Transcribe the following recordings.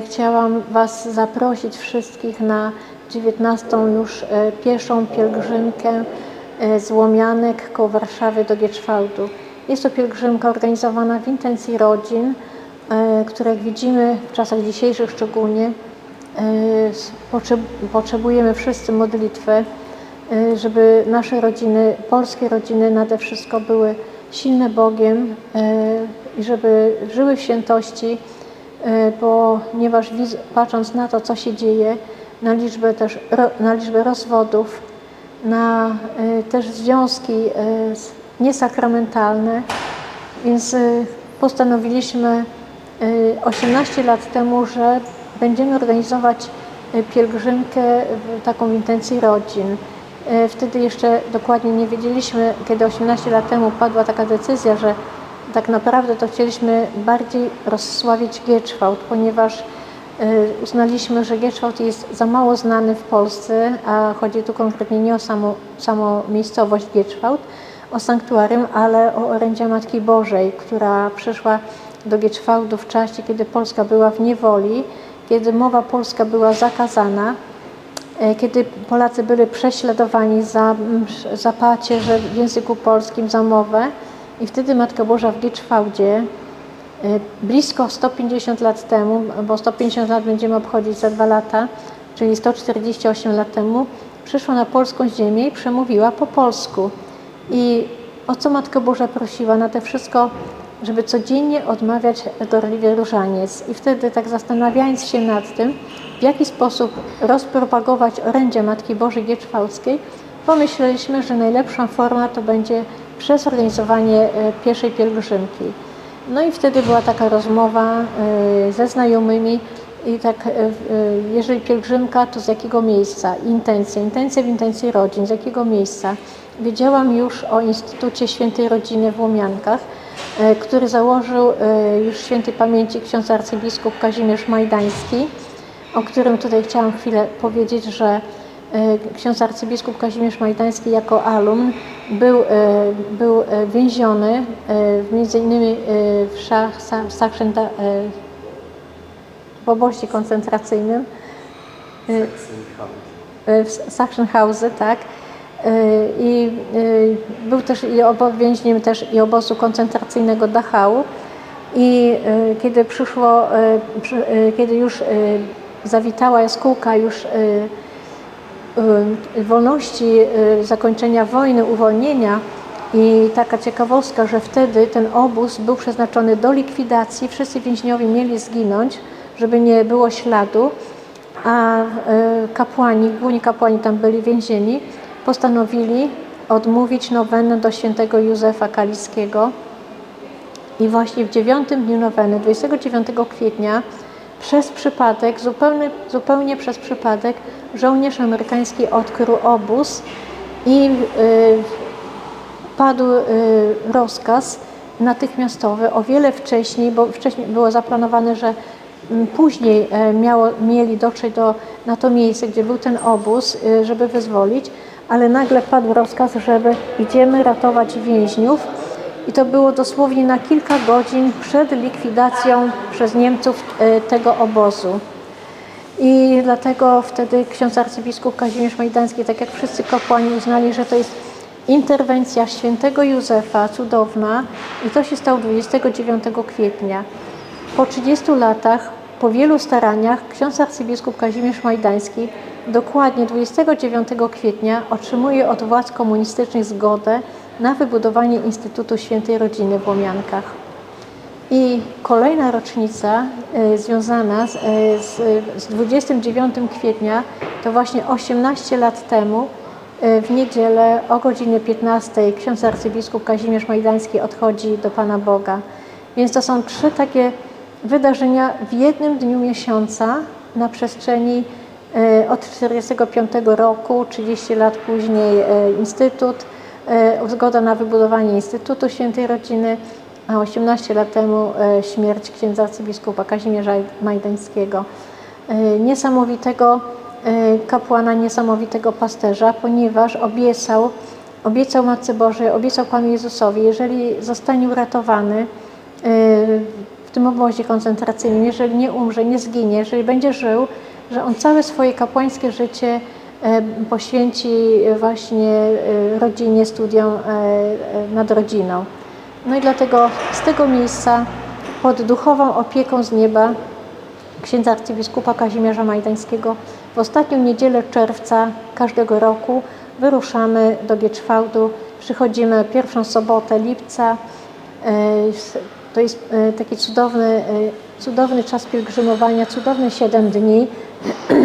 Chciałam Was zaprosić wszystkich na 19 już e, pieszą pielgrzymkę e, z Łomianek koło Warszawy do Gieczwałdu. Jest to pielgrzymka organizowana w intencji rodzin, e, które jak widzimy w czasach dzisiejszych szczególnie potrzebujemy wszyscy modlitwę, e, żeby nasze rodziny, polskie rodziny nade wszystko były silne Bogiem i żeby żyły w świętości, e, ponieważ widz- patrząc na to, co się dzieje, na liczbę też na liczbę rozwodów, na e, też związki e, niesakramentalne, więc postanowiliśmy e, 18 lat temu, że będziemy organizować pielgrzymkę w taką intencji rodzin. Wtedy jeszcze dokładnie nie wiedzieliśmy, kiedy 18 lat temu padła taka decyzja, że tak naprawdę to chcieliśmy bardziej rozsławić Gieczwałd, ponieważ e, uznaliśmy, że Gieczwałd jest za mało znany w Polsce, a chodzi tu konkretnie nie o samą, samą miejscowość Gieczwałd, o sanktuarium, ale o orędzie Matki Bożej, która przyszła do Gieczwałdu w czasie, kiedy Polska była w niewoli, kiedy mowa polska była zakazana, e, kiedy Polacy byli prześladowani za, za pacierze w języku polskim, za mowę. I wtedy Matka Boża w Gieczwałdzie, e, blisko 150 lat temu, bo 150 lat będziemy obchodzić za dwa lata, czyli 148 lat temu, przyszła na polską ziemię i przemówiła po polsku. I o co Matka Boża prosiła? Na to wszystko, żeby codziennie odmawiać gorliwie różaniec. I wtedy tak zastanawiając się nad tym, w jaki sposób rozpropagować orędzie Matki Bożej Gieczwałdzkiej, pomyśleliśmy, że najlepsza forma to będzie przez organizowanie e, pieszej pielgrzymki. No i wtedy była taka rozmowa e, ze znajomymi i tak, e, jeżeli pielgrzymka, to z jakiego miejsca? Intencja, intencja w intencji rodzin, z jakiego miejsca? Wiedziałam już o Instytucie Świętej Rodziny w Łomiankach, który założył już świętej pamięci ksiądz arcybiskup Kazimierz Majdański, o którym tutaj chciałam chwilę powiedzieć, że ksiądz arcybiskup Kazimierz Majdański jako alumn był, e, był e, więziony e, między innymi e, w Szach- Sa- Sachsen, e, w obozie koncentracyjnym e, w Sachsenhausen, tak. E, I e, był też i więźniem też i obozu koncentracyjnego Dachau. I e, kiedy przyszło, e, przy, e, kiedy już e, zawitała jaskółka już e, e, wolności, e, zakończenia wojny, uwolnienia. I taka ciekawostka, że wtedy ten obóz był przeznaczony do likwidacji, wszyscy więźniowie mieli zginąć, żeby nie było śladu, a kapłani, główni kapłani tam byli więzieni, postanowili odmówić nowenę do świętego Józefa Kaliskiego. I właśnie w dziewiątym dniu noweny, 29 kwietnia, przez przypadek, zupełnie, zupełnie przez przypadek, żołnierz amerykański odkrył obóz i y, padł y, rozkaz natychmiastowy o wiele wcześniej, bo wcześniej było zaplanowane, że mm, później e, miało, mieli dotrzeć do, na to miejsce, gdzie był ten obóz, y, żeby wyzwolić, ale nagle padł rozkaz, żeby idziemy ratować więźniów i to było dosłownie na kilka godzin przed likwidacją przez Niemców e, tego obozu. I dlatego wtedy ksiądz arcybiskup Kazimierz Majdański, tak jak wszyscy kapłani uznali, że to jest interwencja świętego Józefa, cudowna i to się stało 29 kwietnia. Po 30 latach, po wielu staraniach, ksiądz arcybiskup Kazimierz Majdański dokładnie 29 kwietnia otrzymuje od władz komunistycznych zgodę na wybudowanie Instytutu Świętej Rodziny w Łomiankach. I kolejna rocznica e, związana z, e, z, z 29 kwietnia to właśnie 18 lat temu e, w niedzielę o godzinie 15 ksiądz arcybiskup Kazimierz Majdański odchodzi do Pana Boga. Więc to są trzy takie wydarzenia w jednym dniu miesiąca na przestrzeni od 45 roku, 30 lat później Instytut, zgoda na wybudowanie Instytutu Świętej Rodziny, a 18 lat temu e, śmierć księdza arcybiskupa Kazimierza Majdańskiego. E, Niesamowitego e, kapłana, niesamowitego pasterza, ponieważ obiecał, obiecał Matce Bożej, obiecał Panu Jezusowi, jeżeli zostanie uratowany e, tym obozie koncentracyjnym, jeżeli nie umrze, nie zginie, jeżeli będzie żył, że on całe swoje kapłańskie życie e, poświęci właśnie e, rodzinie, studiom e, e, nad rodziną. No i dlatego z tego miejsca pod duchową opieką z nieba księdza arcybiskupa Kazimierza Majdańskiego w ostatnią niedzielę czerwca każdego roku wyruszamy do Gieczwałdu. Przychodzimy pierwszą sobotę lipca. E, To jest e, taki cudowny, e, cudowny czas pielgrzymowania, cudowne 7 dni.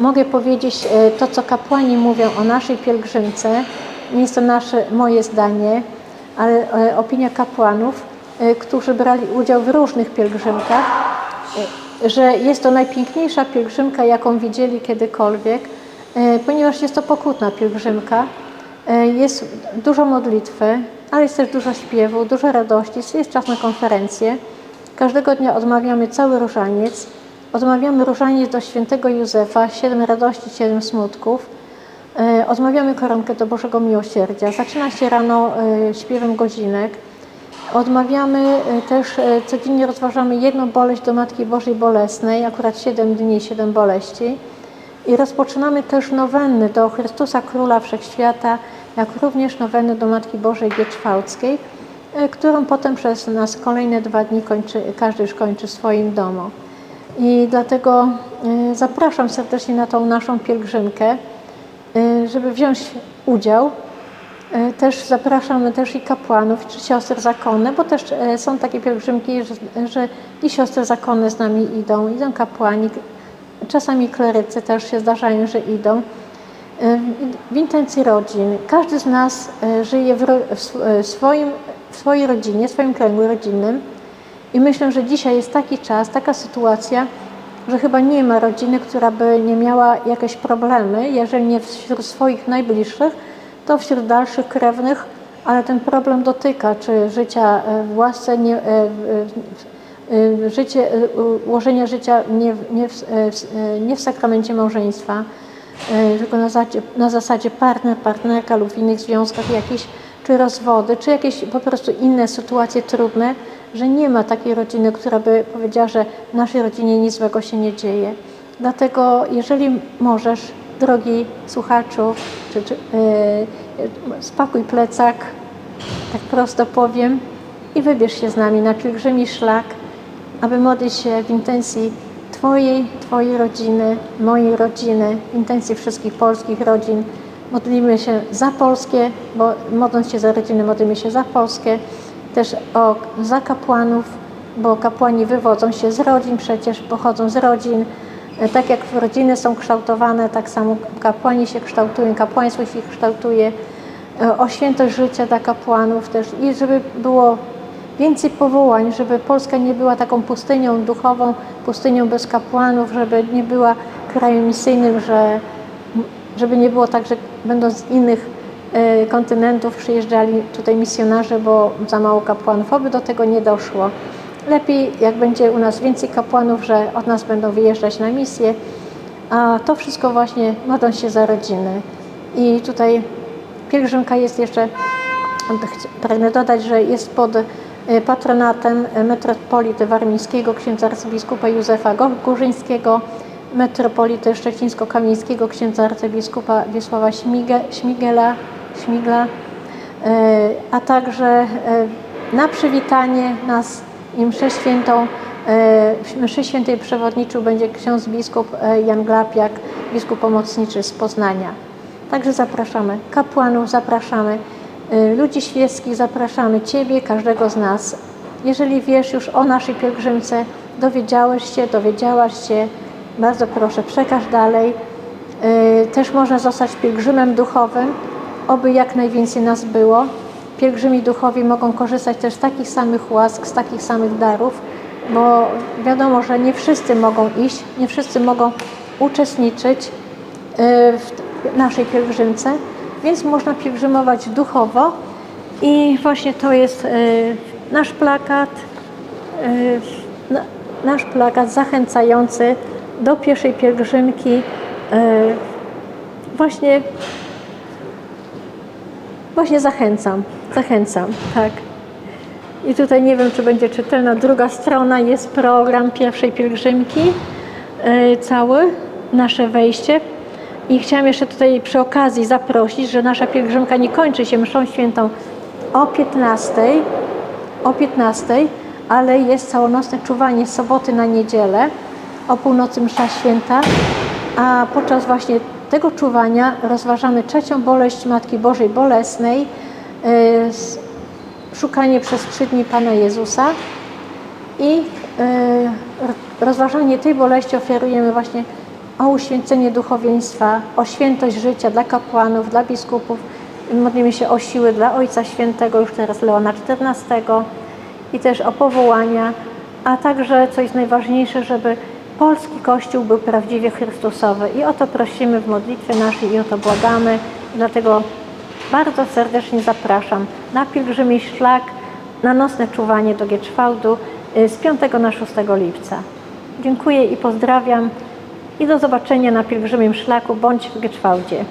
Mogę powiedzieć e, to, co kapłani mówią o naszej pielgrzymce. Nie jest to nasze, moje zdanie, ale e, opinia kapłanów, e, którzy brali udział w różnych pielgrzymkach, że jest to najpiękniejsza pielgrzymka, jaką widzieli kiedykolwiek, ponieważ jest to pokutna pielgrzymka. Jest dużo modlitwy, ale jest też dużo śpiewu, dużo radości, jest czas na konferencję. Każdego dnia odmawiamy cały różaniec. Odmawiamy różaniec do świętego Józefa, siedem radości, siedem smutków. E, Odmawiamy koronkę do Bożego Miłosierdzia. Zaczyna się rano e, śpiewem godzinek. Odmawiamy e, też, codziennie rozważamy jedną boleść do Matki Bożej Bolesnej, akurat 7 dni, 7 boleści. I rozpoczynamy też nowenny do Chrystusa Króla Wszechświata, jak również nowenny do Matki Bożej Gieczwałckiej, e, którą potem przez nas kolejne dwa dni kończy, każdy już kończy w swoim domu. I dlatego e, zapraszam serdecznie na tą naszą pielgrzymkę, e, żeby wziąć udział. E, Też zapraszamy też i kapłanów, czy siostry zakonne, bo też są takie pielgrzymki, że, i siostry zakonne z nami idą, idą kapłani, czasami klerycy też się zdarzają, że idą. W intencji rodzin. Każdy z nas żyje w, w sw- swoim, w swojej rodzinie, w swoim kręgu rodzinnym i myślę, że dzisiaj jest taki czas, taka sytuacja, że chyba nie ma rodziny, która by nie miała jakieś problemy, jeżeli nie wśród swoich najbliższych, to wśród dalszych krewnych, ale ten problem dotyka czy życia e, w łasce, nie, e, e, życie, ułożenia życia nie, nie, w, nie w sakramencie małżeństwa, tylko na zasadzie, na zasadzie partner, partnerka lub w innych związkach jakichś, czy rozwody, czy jakieś po prostu inne sytuacje trudne, że nie ma takiej rodziny, która by powiedziała, że naszej rodzinie nic złego się nie dzieje. Dlatego, jeżeli możesz, drogi słuchaczu, czy, czy, yy, spakuj plecak, tak prosto powiem, i wybierz się z nami na pielgrzymi szlak, aby modlić się w intencji Twojej, Twojej rodziny, mojej rodziny, w intencji wszystkich polskich rodzin. Modlimy się za Polskę, bo modląc się za rodziny, modlimy się za Polskę, też o, za kapłanów, bo kapłani wywodzą się z rodzin, przecież pochodzą z rodzin. E, Tak jak rodziny są kształtowane, tak samo kapłani się kształtują, kapłaństwo się kształtuje. E, O świętość życia dla kapłanów też i żeby było więcej powołań, żeby Polska nie była taką pustynią duchową, pustynią bez kapłanów, żeby nie była krajem misyjnym, że, żeby nie było tak, że będąc z innych kontynentów przyjeżdżali tutaj misjonarze, bo za mało kapłanów, oby do tego nie doszło. Lepiej, jak będzie u nas więcej kapłanów, że od nas będą wyjeżdżać na misję, a to wszystko właśnie modlą się za rodziny. I tutaj pielgrzymka jest jeszcze Pragnę dodać, że jest pod e, patronatem metropolity warmińskiego, księdza arcybiskupa Józefa Gó- Górzyńskiego, metropolity szczecińsko-kamieńskiego, księdza arcybiskupa Wiesława Śmige, Śmigela, Śmigla, e, a także e, na przywitanie nas i mszę świętą, e, mszy świętej przewodniczył będzie ksiądz biskup Jan Glapiak, biskup pomocniczy z Poznania. Także zapraszamy kapłanów, zapraszamy ludzi świeckich, zapraszamy Ciebie, każdego z nas. Jeżeli wiesz już o naszej pielgrzymce, dowiedziałeś się, dowiedziałaś się, bardzo proszę, przekaż dalej. Też można zostać pielgrzymem duchowym, oby jak najwięcej nas było. Pielgrzymi duchowi mogą korzystać też z takich samych łask, z takich samych darów, bo wiadomo, że nie wszyscy mogą iść, nie wszyscy mogą uczestniczyć y, w naszej pielgrzymce, więc można pielgrzymować duchowo i właśnie to jest y, nasz plakat, y, na- nasz plakat zachęcający do pieszej pielgrzymki właśnie właśnie zachęcam, zachęcam, tak. I tutaj nie wiem, czy będzie czytelna. Druga strona jest program pierwszej pielgrzymki, yy, cały, nasze wejście. I chciałam jeszcze tutaj przy okazji zaprosić, że nasza pielgrzymka nie kończy się mszą świętą o 15, o 15, ale jest całonocne czuwanie soboty na niedzielę, o północy msza święta, a podczas właśnie tego czuwania rozważamy trzecią boleść Matki Bożej Bolesnej, s- szukanie przez trzy dni Pana Jezusa i r- rozważanie tej boleści ofiarujemy właśnie o uświęcenie duchowieństwa, o świętość życia dla kapłanów, dla biskupów. Modlimy się o siły dla Ojca Świętego, już teraz Leona XIV i też o powołania, a także, co jest najważniejsze, żeby polski Kościół był prawdziwie Chrystusowy. I o to prosimy w modlitwie naszej i o to błagamy. Dlatego bardzo serdecznie zapraszam na pielgrzymi szlak, na nocne czuwanie do Gieczwałdu y, z 5 na 6 lipca. Dziękuję i pozdrawiam i do zobaczenia na pielgrzymim szlaku bądź w Gieczwałdzie.